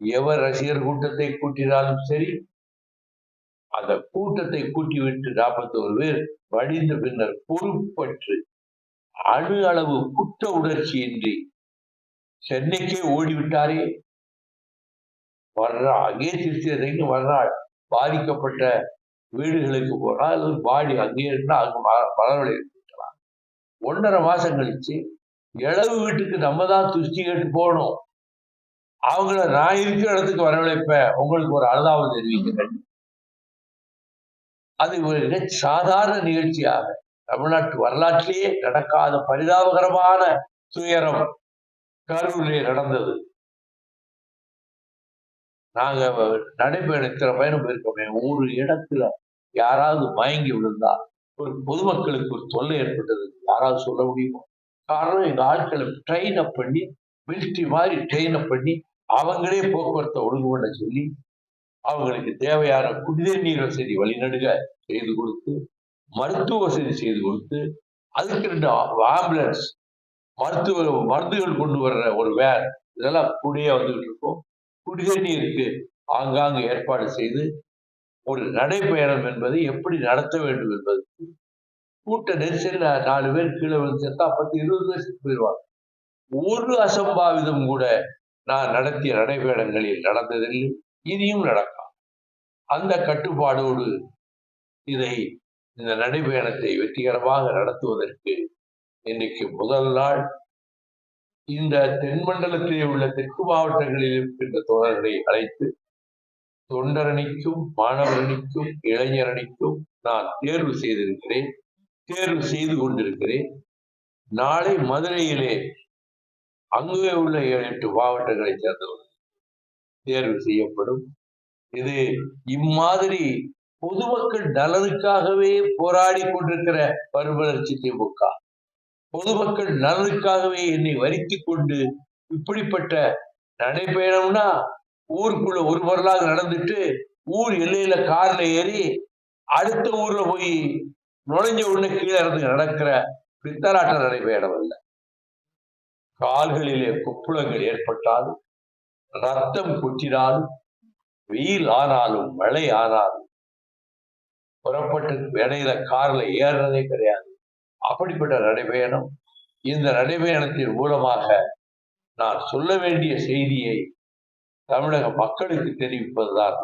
எவர் ரசிகர் கூட்டத்தை கூட்டினாலும் சரி அந்த கூட்டத்தை கூட்டிவிட்டு நாற்பத்தோரு பேர் வடிந்த பின்னர் பொறுப்பற்று அணு அளவு குற்ற உணர்ச்சியின்றி சென்னைக்கே ஓடிவிட்டாரே. வர்றா அங்கே திருச்சி வர்றாள் பாதிக்கப்பட்ட வீடுகளுக்கு போனால் அல்லது பாடி அங்கே இருந்தா அங்கு ம- இருக்கலாம். ஒன்றரை மாசம் கழிச்சு இளவு வீட்டுக்கு நம்ம தான் துஷ்டி கேட்டு போகணும். அவங்கள நான் இருக்கிற இடத்துக்கு வரவழைப்ப உங்களுக்கு ஒரு அழுதாவது தெரிவிக்கிறேன். அது ஒரு மிக சாதாரண நிகழ்ச்சியாக தமிழ்நாட்டு வரலாற்றிலேயே நடக்காத பரிதாபகரமான துயரம் கரூரிலே நடந்தது. நாங்க நடைபயணம் இத்தனை பயணம் போயிருக்கோமே ஒரு இடத்துல யாராவது மயங்கி விழுந்தா ஒரு பொதுமக்களுக்கு ஒரு தொல்லை ஏற்பட்டது யாராவது சொல்ல முடியுமா? காரணம் எங்க ஆட்களை ட்ரெயின் அப் பண்ணி மிலிட்ரி மாதிரி ட்ரெயினை பண்ணி அவங்களே போக்குவரத்தை ஒழுங்கு பண்ண சொல்லி அவங்களுக்கு தேவையான குடிநீர் நீர் வசதி வழிநடுக செய்து கொடுத்து மருத்துவ வசதி செய்து கொடுத்து அதுக்கு ரெண்டு ஆம்புலன்ஸ் மருத்துவ மருந்துகள் கொண்டு வர்ற ஒரு வேன் இதெல்லாம் கூடயே வந்துகிட்டு இருக்கும். குடிநீர் நீருக்கு ஆங்காங்கு ஏற்பாடு செய்து ஒரு நடைப்பயணம் என்பதை எப்படி நடத்த வேண்டும் என்பது கூட்ட நெரிசலில் நாலு பேர் கீழே விழுந்து செத்தா பத்து இருபது வருஷத்துக்கு போயிடுவாங்க. ஒரு அசம்பாவிதம் கூட நான் நடத்திய நடைபயணங்களில் நடந்ததில்லை. இனியும் நடக்கும் அந்த கட்டுப்பாடோடு இதை இந்த நடைபயணத்தை வெற்றிகரமாக நடத்துவதற்கு இன்னைக்கு முதல் நாள். இந்த தென்மண்டலத்திலே உள்ள தெற்கு மாவட்டங்களில் இருக்கின்ற தோழர்களை அழைத்து தொண்டரணிக்கும் மாணவரணிக்கும் இளைஞரணிக்கும் நான் தேர்வு செய்திருக்கிறேன். தேர்வு செய்து கொண்டிருக்கிறேன். நாளை மதுரையிலே அங்கே உள்ள ஏழு எட்டு மாவட்டங்களை சேர்ந்தவர்கள் தேர்வு செய்யப்படும். இது இம்மாதிரி பொதுமக்கள் நலனுக்காகவே போராடி கொண்டிருக்கிற மறுமலர்ச்சி திமுக. பொதுமக்கள் நலனுக்காகவே என்னை வருத்திக் கொண்டு இப்படிப்பட்ட நடைபயணம்னா ஊருக்குள்ள ஒரு வரலாறு நடந்துட்டு ஊர் எல்லையில கார்ல ஏறி அடுத்த ஊர்ல போய் நுழைஞ்ச உடனே கீழே இறந்து நடக்கிற பித்தலாட்ட நடைபயணம் அல்ல. கால்களிலே கொப்புளங்கள் ஏற்பட்டாலும் ரத்தம் கொட்டினாலும் வெயில் ஆனாலும் மழை ஆனாலும் புறப்பட்டு இடையில கார்ல ஏறுறதே கிடையாது. அப்படிப்பட்ட நடைபயணம் இந்த நடைபயணத்தின் மூலமாக நான் சொல்ல வேண்டிய செய்தியை தமிழக மக்களுக்கு தெரிவிப்பதுதான்.